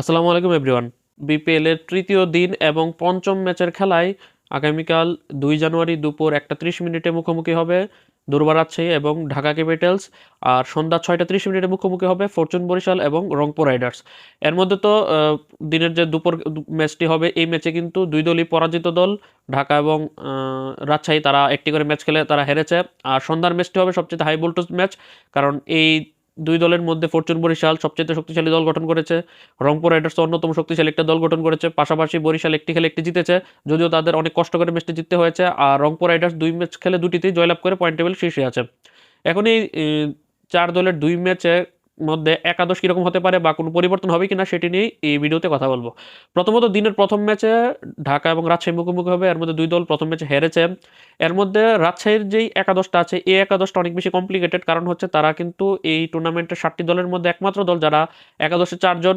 আসসালামু আলাইকুম, everyone. BPL এর তৃতীয় দিন এবং পঞ্চম ম্যাচের খেলায় আগামীকাল দুই জানুয়ারি দুপুর একটা ত্রিশ মিনিটে মুখোমুখি হবে দুর্বার রাজশাহী এবং ঢাকা ক্যাপিটালস। আর সন্ধ্যা ছয়টা ত্রিশ মিনিটে মুখোমুখি হবে ফরচুন বরিশাল এবং রংপুর রাইডার্স। এর মধ্যে তো দিনের যে দুপুর ম্যাচটি হবে, এই ম্যাচে কিন্তু দুই দলই পরাজিত দল। ঢাকা এবং রাজশাহী তারা একটি করে ম্যাচ খেলে তারা হেরেছে। আর সন্ধ্যার ম্যাচটি হবে সবচেয়ে হাই ভোল্টেজ ম্যাচ, কারণ এই দুই দলের মধ্যে ফরচুন বরিশাল সবচেয়ে শক্তিশালী দল গঠন করেছে। রংপুর রাইডার্স অন্যতম শক্তিশালী একটা দল গঠন করেছে। পাশাপাশি বরিশাল একটি খেলে একটি জিতেছে, যদিও তাদের অনেক কষ্ট করে ম্যাচটি জিততে হয়েছে। আর রংপুর রাইডার্স দুই ম্যাচ খেলে দুটিতেই জয়লাভ করে পয়েন্ট টেবিল শীর্ষে আছে। এখন এই চার দলের দুই ম্যাচের মধ্যে একাদশ কীরকম হতে পারে বা কোনো পরিবর্তন হবে কিনা সেটি নিয়েই এই ভিডিওতে কথা বলব। প্রথমত দিনের প্রথম ম্যাচে ঢাকা এবং রাজশাহী মুখোমুখি হবে, এর মধ্যে দুই দল প্রথম ম্যাচে হেরেছে। এর মধ্যে রাজশাহীর যেই একাদশটা আছে, এই একাদশটা অনেক বেশি কমপ্লিকেটেড কারণ হচ্ছে তারা কিন্তু এই টুর্নামেন্টের সাতটি দলের মধ্যে একমাত্র দল যারা একাদশে চারজন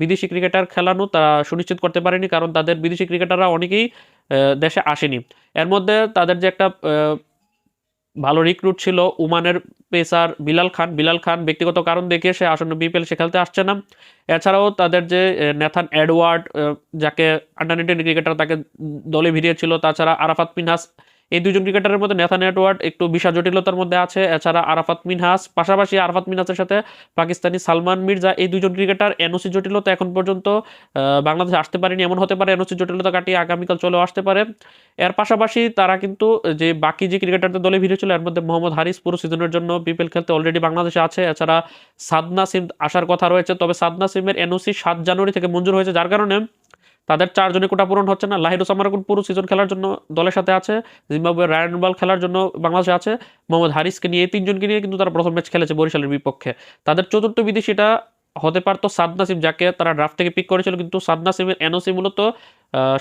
বিদেশি ক্রিকেটার খেলানো তারা সুনিশ্চিত করতে পারেনি কারণ তাদের বিদেশি ক্রিকেটাররা অনেকেই দেশে আসেনি। এর মধ্যে তাদের যে একটা ভালো রিক্রুট ছিল উমানের পেসার বিলাল খান। বিলাল খান ব্যক্তিগত কারণ দেখিয়ে সে আসন্ন বিপিএল সে খেলতে আসছে না। এছাড়াও তাদের যে নেথান অ্যাডওয়ার্ড যাকে আন্ডার নাইনটিন ক্রিকেটার তাকে দলে ভিড়িয়েছিল। তাছাড়া আরাফাত মিনহাস এই দুজন ক্রিকেটারের মধ্যে নেথান এডওয়ার্ড একটু বিশাল জটিলতার মধ্যে আছে। এছাড়া আরাফাত মিনহাস, পাশাপাশি আরাফাত মিনহাসের সাথে পাকিস্তানি সালমান মির্জা, এই দুজন ক্রিকেটার এনওসি জটিলতা এখন পর্যন্ত বাংলাদেশে আসতে পারেনি। এমন হতে পারে এনওসি জটিলতা কাটিয়ে আগামীকাল চলেও আসতে পারে। এর পাশাপাশি তারা কিন্তু যে বাকি যে ক্রিকেটারদের দলে ভিড়ে ছিল এর মধ্যে মোহাম্মদ হারিস পুরো সিজনের জন্য বিপিএল খেলতে অলরেডি বাংলাদেশে আছে। এছাড়া সাদনা সিম, আসার কথা রয়েছে। তবে সাদনা সিমের এনওসি সাত জানুয়ারি থেকে মঞ্জুর হয়েছে, যার কারণে তাদের চারজনের কোটা পূরণ হচ্ছে না। লাহিরু সামারাকুন পুরো সিজন খেলার জন্য দলের সাথে আছে? জিম্বাবুয়ের রায়ন বল খেলার জন্য বাংলাদেশে আছে? মোহাম্মদ হারিসকে নিয়ে তিনজনকে নিয়ে কিন্তু তারা প্রথম ম্যাচ খেলেছে বরিশালের বিপক্ষে। তাদের চতুর্থ বিদেশিটা হতে পারতো সাদ নাসিম, যাকে তারা ড্রাফ থেকে পিক করেছিল, কিন্তু সাদ নাসিমের এনওসি মূলত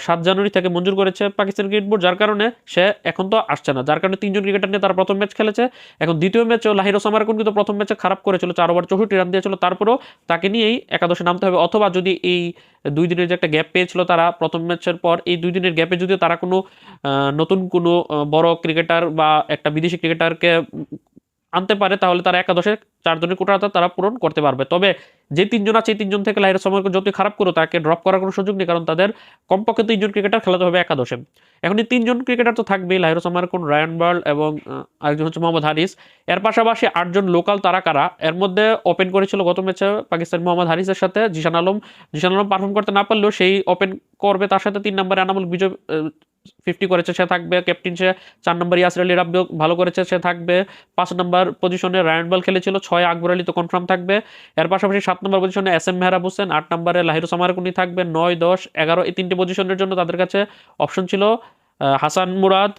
সাত জানুয়ারি থেকে মঞ্জুর করেছে পাকিস্তান ক্রিকেট বোর্ড, যার কারণে সে এখন তো আসছে না। যার কারণে তিনজন ক্রিকেটার নিয়ে তারা প্রথম ম্যাচ খেলেছে। এখন দ্বিতীয় ম্যাচেও লাহির সামারাকুন কিন্তু প্রথম ম্যাচে খারাপ করেছিল, চার ওভার চৌষট্টি রান দিয়েছিল। তারপরেও তাকে নিয়েই একাদশে নামতে হবে। অথবা যদি এই দুই দিনের যে একটা গ্যাপ পেয়েছিল তারা প্রথম ম্যাচের পর, এই দুই দিনের গ্যাপে যদি তারা কোনো নতুন কোনো বড় ক্রিকেটার বা একটা বিদেশি ক্রিকেটারকে আনতে পারে, তাহলে তারা একাদশে চারজনের কোটাটা তারা পূরণ করতে পারবে। তবে যে তিনজন আছে, এই তিনজন থেকে লাইরের সময় যতই খারাপ করো তাকে ড্রপ করার কোনো সুযোগ নেই, কারণ তাদের কমপক্ষে তিনজন ক্রিকেটার খেলাতে হবে একাদশে। এখন এই তিনজন ক্রিকেটার তো থাকবেই লাহিরু সামারকুন রায়ান বার্ল এবং আরেকজন হচ্ছে মোহাম্মদ হারিস। এর পাশাপাশি আটজন লোকাল তারা কারা, এর মধ্যে ওপেন করেছিল গত ম্যাচে পাকিস্তান মোহাম্মদ হারিসের সাথে জিশান আলম। জিশান আলম পারফর্ম করতে না পারলেও সেই ওপেন করবে, তার সাথে তিন নম্বরে আনামুল বিজয় ফিফটি করেছে, সে থাকবে ক্যাপ্টেন সে চার নম্বর ইয়াসির আলী রাব্বিও ভালো করেছে, সে থাকবে। পাঁচ নম্বর পজিশনে রায়ন বল খেলেছিল, ছয় আকবর আলী তো কনফার্ম থাকবে। এর পাশাপাশি সাত নম্বর পজিশনে এস এম মেহরাব হোসেন, আট নম্বরে লাহিরু সামারকুনি থাকবে, নয়, দশ, এগারো, এই তিনটে পজিশনের জন্য তাদের কাছে অপশন ছিল হাসান মুরাদ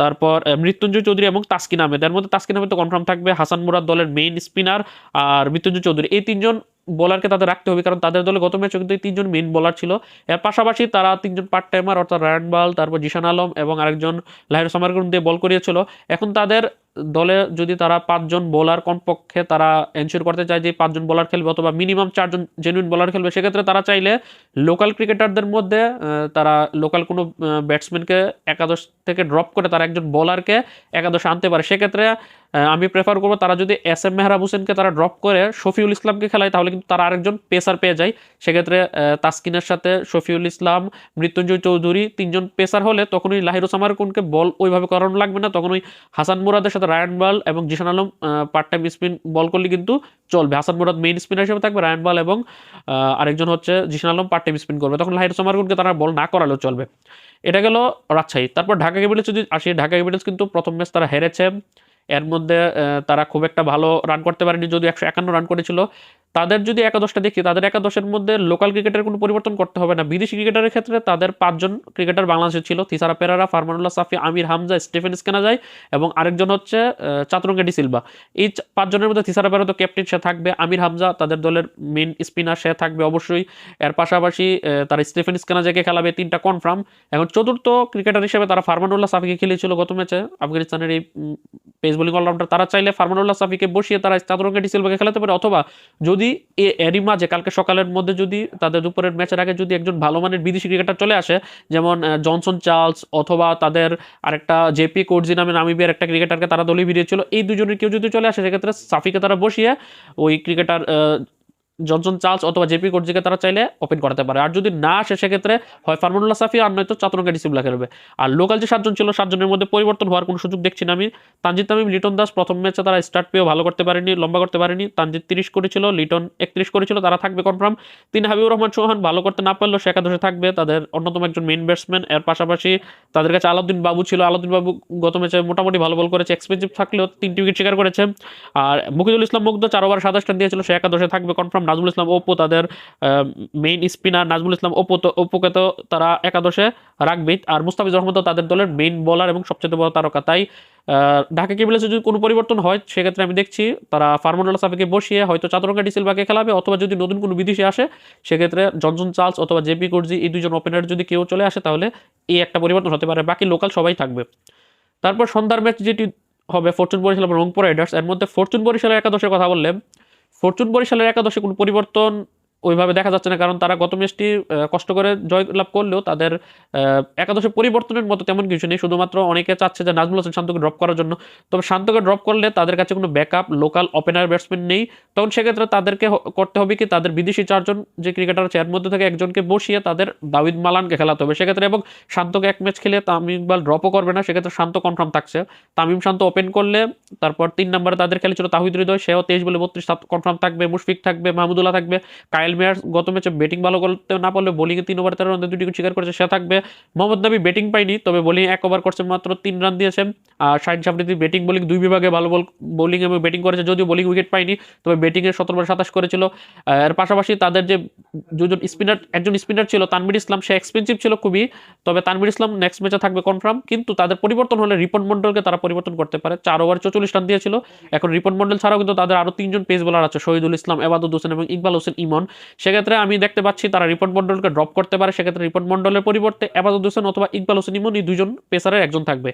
তারপর মৃত্যুঞ্জয় চৌধুরী এবং তাসকিন আহমেদ। এর মধ্যে তাসকিন আহমেদ তো কনফার্ম থাকবে, হাসান মুরাদ দলের মেইন স্পিনার আর মৃত্যুঞ্জয় চৌধুরী। এই তিনজন বোলারকে তাদের রাখতে হবে, কারণ তাদের দলে গত ম্যাচে কিন্তু তিনজন মেন বোলার ছিল। এর পাশাপাশি তারা তিনজন পার্ট টাইমার অর্থাৎ রায়ন বাল, তারপর জিশান আলম এবং আরেকজন লাহির সামারগুন দিয়ে বল করিয়েছিল। এখন তাদের দলে যদি তারা পাঁচজন বোলার কমপক্ষে তারা এনশিওর করতে চায় যে পাঁচজন বোলার খেলবে অথবা মিনিমাম চারজন জেনুইন বোলার খেলবে, সেক্ষেত্রে তারা চাইলে লোকাল ক্রিকেটারদের মধ্যে তারা লোকাল কোনো ব্যাটসম্যানকে একাদশ থেকে ড্রপ করে তারা একজন বোলারকে একাদশ আনতে পারে। সেক্ষেত্রে আমি প্রেফার করব তারা যদি এস এম মেহরাব হোসেনকে তারা ড্রপ করে শফিউল ইসলামকে খেলায়, তাহলে কিন্তু তারা আরেকজন পেসার পেয়ে যায়। সেক্ষেত্রে তাসকিনের সাথে শফিউল ইসলাম, মৃত্যুঞ্জয় চৌধুরী তিনজন পেসার হলে তখন ওই লাহিরু সামারকুনকে বল ওইভাবে করানো লাগবে না। তখন ওই হাসান মুরাদের সাথে রায়ান বল এবং Zeeshan Alam part time spin bowl করলে কিন্তু চলবে। হাসান মুরাদ মেইন স্পিনার হিসেবে থাকবে রায়ন বল এবং আরেকজন হচ্ছে Zeeshan Alam part time spin করবে। তখন লাহির সামারকুনকে তারা বল না করালেও চলবে। এটা গেল রাজশাহী। তারপর ঢাকা ক্যাপিটালস যদি আসি, ঢাকা ক্যাপিটালস কিন্তু প্রথম ম্যাচ তারা হেরেছে। এর মধ্যে তারা খুব একটা ভালো রান করতে পারেনি যদি একশো একান্ন রান করেছিল। তাদের যদি একাদশটা দেখি তাদের একাদশের মধ্যে লোকাল ক্রিকেটের কোনো পরিবর্তন করতে হবে না। বিদেশি ক্রিকেটারের ক্ষেত্রে তাদের পাঁচজন ক্রিকেটার বাংলাদেশে ছিল থিসারা পেরারা ফারমানুল্লাহ সাফি আমির হামজা স্টিফেন স্কেনাজাই এবং আরেকজন হচ্ছে আহ, চাতুরঙ্গা ডি সিলভা। এই পাঁচজনের মধ্যে থিসারা পেরা তো ক্যাপ্টেন সে থাকবে। আমির হামজা তাদের দলের মেন স্পিনার সে থাকবে অবশ্যই। এর পাশাপাশি তারা স্টিফেন স্কেনাজাকে খেলাবে তিনটা কনফার্ম এখন চতুর্থ ক্রিকেটার হিসেবে তারা ফারমানুল্লাহ সাফিকে খেলেছিল গত ম্যাচে আফগানিস্তানের এই পেস বোলিং অলরাউন্ডার তারা চাইলে ফার্মানুল্লাহ সাফিকে বসিয়ে তারা চাতুরঙ্গা ডি সিলভাকে খেলাতে পারে, অথবা যদি এ এরই মাঝে কালকে সকালের মধ্যে যদি তাদের দুপুরের ম্যাচের আগে যদি একজন ভালো মানের বিদেশি ক্রিকেটার চলে আসে, যেমন জনসন চার্লস অথবা তাদের আরেকটা জেপি কোর্জি নামে নামিবিয়ার একটা ক্রিকেটারকে তারা দলে বেরিয়েছিল এই দুজনের কেউ যদি চলে আসে, সেক্ষেত্রে সাফিকে তারা বসিয়ে ওই ক্রিকেটার জনসন চার্লস অথবা জেপি কোর্জিকে তারা চাইলে ওপেন করাতে পারে। আর যদি না আসে, সেক্ষেত্রে হয় ফারমানুল্লাহ সাফি আর নয়তো চাতরঙ্গা ডিসিপ্লা খেলবে আর লোকাল যে সাতজন ছিল, সাতজনের মধ্যে পরিবর্তন হওয়ার কোনো সুযোগ দেখছি না আমি। তানজিদ তামিম, লিটন দাস প্রথম ম্যাচে তারা স্টার্ট পেয়েও ভালো করতে পারেনি, লম্বা করতে পারেনি। তানজিদ তিরিশ করেছিল, লিটন একত্রিশ করেছিল, তারা থাকবে কনফার্ম তিন, হাবিবুর রহমান চৌহান ভালো করতে না পারলেও সে একাদশে থাকবে। তাদের অন্যতম একজন মেইন ব্যাটসম্যান এর পাশাপাশি তাদের কাছে আলাউদ্দিন বাবু ছিল। আলাউদ্দিন বাবু গত ম্যাচে মোটামুটি ভালো বল করেছে এক্সপেন্সিভ থাকলেও তিনটি উইকেট শিকার করেছে। আর মুকিদুল ইসলাম মুগ্ধ, চার ওভার সাতাশ দিয়েছিল, সে একাদশে থাকবে কনফার্ম নাজমুল ইসলাম ওপো তাদের মেইন স্পিনার নাজমুল ইসলাম তো ওপোকে তো তারা একাদশে রাখবে আর মুস্তাফিজ রহমান তো তাদের দলের মেইন বোলার এবং সবচেয়ে বড় তারকা। তাই ঢাকা ক্যাপিটালসে যদি কোনো পরিবর্তন হয়, সেক্ষেত্রে আমি দেখছি তারা ফার্মুল্লাহ সাফিকে বসিয়ে হয়তো চাতরঙ্গা ডিসিলভাকে খেলাবে, অথবা যদি নতুন কোনো বিদেশি আসে, সেক্ষেত্রে জনসন চার্লস অথবা জেপি কোর্জি, এই দুজন ওপেনার যদি কেউ চলে আসে, তাহলে এই একটা পরিবর্তন হতে পারে। বাকি লোকাল সবাই থাকবে। তারপর সন্ধ্যার ম্যাচ যেটি হবে, ফরচুন বরিশাল এবং রংপুর রাইডার্স, এর মধ্যে ফরচুন বরিশালের একাদশের কথা বললে ফরচুন বরিশালের একাদশে কোনো পরিবর্তন ওইভাবে দেখা যাচ্ছে না, কারণ তারা গত ম্যাচটি কষ্ট করে জয় লাভ করলেও তাদের একাদশে পরিবর্তনের মতো তেমন কিছু নেই। শুধুমাত্র অনেকে চাচ্ছে যে নাজমুল হোসেন শান্তকে ড্রপ করার জন্য। তবে শান্তকে ড্রপ করলে তাদের কাছে কোনো ব্যাকআপ লোকাল ওপেনার ব্যাটসম্যান নেই। তখন সেক্ষেত্রে তাদেরকে করতে হবে কি, তাদের বিদেশি চারজন যে ক্রিকেটার আছে, এর মধ্যে থেকে একজনকে বসিয়ে তাদের দাউদ মালানকে খেলাতে হবে। সেক্ষেত্রে এবং শান্তকে এক ম্যাচ খেলে তামিম ইকবাল ড্রপও করবে না। সেক্ষেত্রে শান্ত কনফার্ম থাকছে। তামিম শান্ত ওপেন করলে তারপর তিন নম্বরে তাদের খেলেছিল তাহিদ হৃদয়। সেও তেইশ বলে বত্রিশ কনফার্ম থাকবে, মুশফিক থাকবে মাহমুদুল্লাহ থাকবে কায়েল মেয়ার গত ম্যাচে ব্যাটিং ভালো করতে না পারলে বোলিংয়ে তিন ওভার তেরো রান দুটি শিকার করেছে, সে থাকবে মোহাম্মদ নবী ব্যাটিং পাইনি তবে বোলিং এক ওভার করছে মাত্র তিন রান দিয়েছে। আর শাহিন সাফরিদি ব্যাটিং বোলিং দুই বিভাগে ভালো বল বোলিং এবং ব্যাটিং করেছে, যদিও বোলিং উইকেট পাইনি তবে ব্যাটিংয়ে সতেরো ওভার সাতাশ করেছিল। এর পাশাপাশি তাদের যে দুজন স্পিনার, একজন স্পিনার ছিল তানমির ইসলাম, সে এক্সপেন্সিভ ছিল খুবই, তবে তানমির ইসলাম নেক্সট ম্যাচে থাকবে কনফার্ম কিন্তু তাদের পরিবর্তন হলে রিপন মন্ডলকে তারা পরিবর্তন করতে পারে। চার ওভার চৌচল্লিশ রান দিয়েছিল। এখন রিপন মন্ডল ছাড়াও কিন্তু তাদের আরও তিনজন পেস বোলার আছে, শহীদুল ইসলাম এবাদুল হোসেন এবং ইকবাল হোসেন ইমন। সেক্ষেত্রে আমি দেখতে পাচ্ছি তারা রিপন মন্ডলকে ড্রপ করতে পারে, সেক্ষেত্রে রিপন মন্ডলের পরিবর্তে এবাদুল হোসেন অথবা ইকবাল হোসেন ইমন এই দুজন পেসারের একজন থাকবে।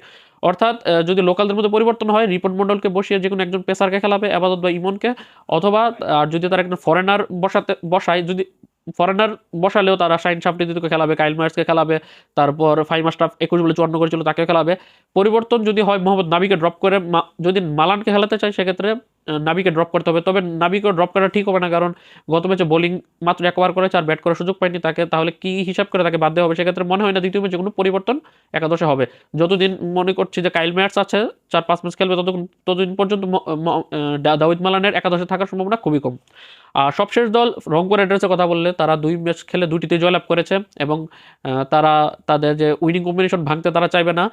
অর্থাৎ যদি লোকালদের মধ্যে পরিবর্তন হয় রিপন মন্ডলকে বসিয়ে যে কোনো একজন পেসারকে খেলাবে, আবাদত বা ইমনকে, অথবা, আর যদি তারা একজন ফরেনার বসাতে, বসায়, যদি ফরেনার বসালেও তারা সাইন শাইন সাফরিদিকে খেলাবে, কাইল মার্সকে খেলাবে, তারপর ফাইভ স্টাফ একুশ বলে চুয়ান্ন করেছিল তাকে খেলাবে। পরিবর্তন যদি হয়, মোহাম্মদ নাবিকে ড্রপ করে যদি মালানকে খেলাতে চায়, সেক্ষেত্রে নাবিকে ড্রপ করতে হবে। তবে নাবিকে ড্রপ করা ঠিক হবে না, কারণ গত ম্যাচে বোলিং মাত্র এক ওভার করেছে আর ব্যাট করার সুযোগ পায়নি তাকে। তাহলে কি হিসাব করে তাকে বাদ দেওয়া হবে? সেক্ষেত্রে মনে হয় না দ্বিতীয় ম্যাচে কোনো পরিবর্তন একাদশে হবে। যতদিন মনে করছি যে কাইল ম্যাটস আছে চার পাঁচ ম্যাচ খেলবে, ততক্ষণ ততদিন পর্যন্ত দাউদ মালানের একাদশে থাকার সম্ভাবনা খুবই কম। আর সবশেষ দল রংপুর রাইডার্সের কথা বললে, তারা দুই ম্যাচ খেলে দুটিতে জয়লাভ করেছে এবং তারা তাদের যে উইনিং কম্বিনেশন ভাঙতে তারা চাইবে না।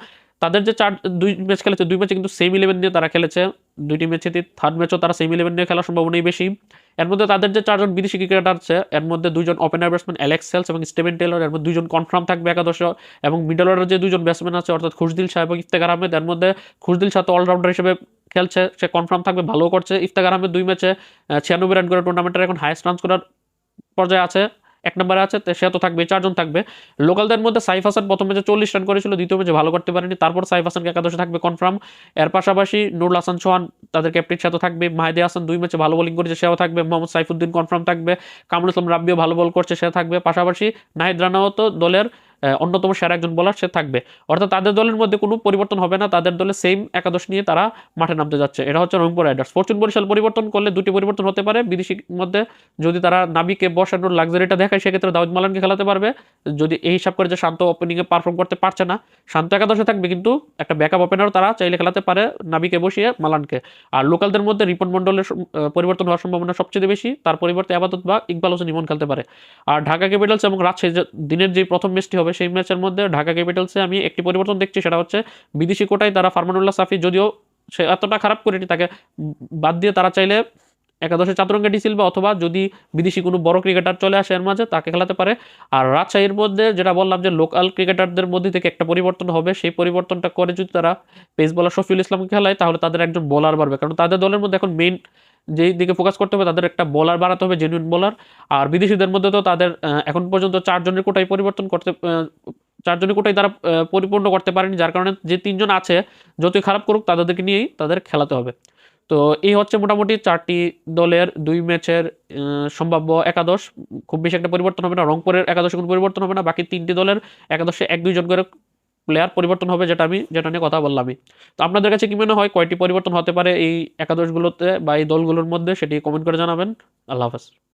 তাদের যে চার, দুই ম্যাচ খেলেছে, দুই ম্যাচে কিন্তু সেম ইলেভেন নিয়ে তারা খেলেছে। দুইটি ম্যাচে থার্ড ম্যাচও তারা সেম ইলেভেন নিয়ে খেলার সম্ভাবনাই বেশি। এর মধ্যে তাদের যে চারজন বিদেশি ক্রিকেটার আছে, এর মধ্যে দুজন ওপেনার ব্যাটসম্যান অ্যালেক্স সেলস এবং স্টেভেন টেলর এর মধ্যে দুজন কনফার্ম থাকবে একাদশ। এবং মিডল অর্ডার যে দুজন ব্যাটসম্যান আছে, অর্থাৎ খুশদিল শাহ এবং ইফতেখার আহমেদ, এর মধ্যে খুশদিল শাহ তো অলরাউন্ডার হিসেবে খেলছে, সে কনফার্ম থাকবে ভালো করছে। ইফতেখার আহমেদ দুই ম্যাচে ছিয়ানব্বই রান করে টুর্নামেন্টের এখন হাইয়েস্ট রান করার পর্যায়ে আছে। এক নম্বরে আছে সে তো থাকবে চারজন থাকবে। লোকালদের মধ্যে সাইফ হাসান প্রথম ম্যাচে চল্লিশ রান করেছিল, দ্বিতীয় ম্যাচে ভালো করতে পারেনি। তারপর সাইফ হাসানকে একাদশে থাকবে কনফার্ম এর পাশাপাশি নুরুল হাসান চৌহান তাদের ক্যাপ্টেন সাথে থাকবে মাহেদে হাসান দুই ম্যাচে ভালো বোলিং করেছে, সেও থাকবে। মোহাম্মদ সাইফুদ্দিন কনফার্ম থাকবে। কামরুল ইসলাম রাব্বিও ভালো বল করছে, সে থাকবে। পাশাপাশি নাহিদ রানাও তো দলের অন্যতম সেরা একজন বোলার সে থাকবে। অর্থাৎ তাদের দলের মধ্যে কোনো পরিবর্তন হবে না, তাদের দলে সেম একাদশ নিয়ে তারা মাঠে নামতে যাচ্ছে। এটা হচ্ছে রংপুর রাইডার্স। ফরচুন বরিশাল পরিবর্তন করলে দুটি পরিবর্তন হতে পারে। বিদেশির মধ্যে যদি তারা নাবিকে বসানোর লাক্সারিটা দেখায়, সেক্ষেত্রে দাউদ মালানকে খেলাতে পারবে। যদি এই হিসাব করে যে শান্ত ওপেনিংয়ে পারফর্ম করতে পারছে না, শান্ত একাদশে থাকবে কিন্তু একটা ব্যাকআপ ওপেনারও তারা চাইলে খেলাতে পারে নাবিকে বসিয়ে মালানকে। আর লোকালদের মধ্যে রিপন মন্ডলের পরিবর্তন হওয়ার সম্ভাবনা সবচেয়ে বেশি। তার পরিবর্তে আপাতত বা ইকবাল হোসেন ইমন খেলতে পারে। আর ঢাকা ক্যাপিটালস এবং রাজশাহী দিনের যে প্রথম ম্যাচটি হবে সেই ম্যাচের মধ্যে ঢাকা ক্যাপিটালসে আমি একটি পরিবর্তন দেখছি, সেটা হচ্ছে বিদেশি কোটায় তারা ফারমানুল্লাহ সাফি, যদিও সে এতটা খারাপ করেনি তাকে বাদ দিয়ে তারা চাইলে একাদশে চাতুরঙ্গে ডিসিল বা অথবা যদি বিদেশি কোনো বড় ক্রিকেটার চলে আসে এর মাঝে, তাকে খেলাতে পারে। আর রাজশাহীর মধ্যে যেটা বললাম যে লোকাল ক্রিকেটারদের মধ্যে থেকে একটা পরিবর্তন হবে, সেই পরিবর্তনটা করে যদি তারা পেস বলার শফিউল ইসলামকে খেলায়, তাহলে তাদের একজন বলার বাড়বে। কারণ তাদের দলের মধ্যে এখন মেইন যেই দিকে ফোকাস করতে হবে, তাদের একটা বলার বাড়াতে হবে জেনুইন বোলার আর বিদেশিদের মধ্যে তো তাদের এখন পর্যন্ত চারজনের কোটাই পরিবর্তন করতে চারজনের কোটাই তারা পরিপূর্ণ করতে পারেনি, যার কারণে যে তিনজন আছে, যতই খারাপ করুক, তাদেরকে নিয়েই তাদের খেলাতে হবে। তো এই হচ্ছে মোটামুটি চারটি দলের দুই ম্যাচের সম্ভাব্য একাদশ। খুব বেশি একটা পরিবর্তন হবে না। রংপুরের একাদশে কোনো পরিবর্তন হবে না। বাকি তিনটি দলের একাদশে এক দুইজন করে প্লেয়ার পরিবর্তন হবে, যেটা আমি, যেটা নিয়ে কথা বললামই তো আপনাদের কাছে কি মনে হয় কয়টি পরিবর্তন হতে পারে এই একাদশগুলোতে বা এই দলগুলোর মধ্যে? সেটি কমেন্ট করে জানাবেন। আল্লাহ হাফেজ।